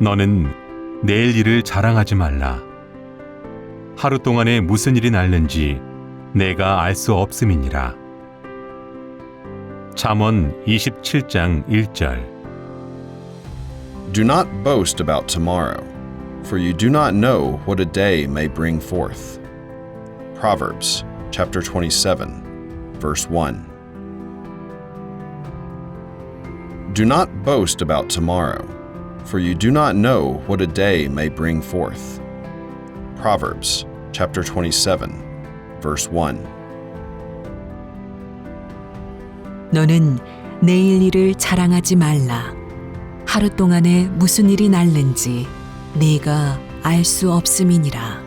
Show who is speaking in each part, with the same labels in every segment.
Speaker 1: 너는 내일 일을 자랑하지 말라. 하루 동안에 무슨 일이 날는지 내가 알 수 없음이니라. 잠언 27장 1절
Speaker 2: Do not boast about tomorrow, for you do not know what a day may bring forth. Proverbs chapter 27, verse 1. Do not boast about tomorrow, for you do not know what a day may bring forth. Proverbs chapter 27, verse 1.
Speaker 3: 너는 내일 일을 자랑하지 말라. 하루 동안에 무슨 일이 날는지 네가 알 수 없음이니라.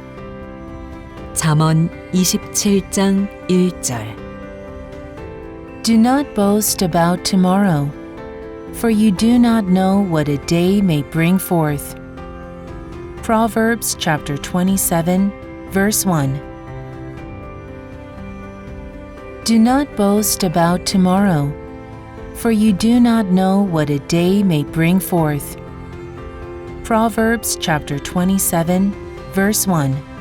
Speaker 3: 잠언 27장 1절
Speaker 4: Do not boast about tomorrow, for you do not know what a day may bring forth. Proverbs chapter 27, verse 1. Do not boast about tomorrow, for you do not know what a day may bring forth. Proverbs chapter 27, verse 1.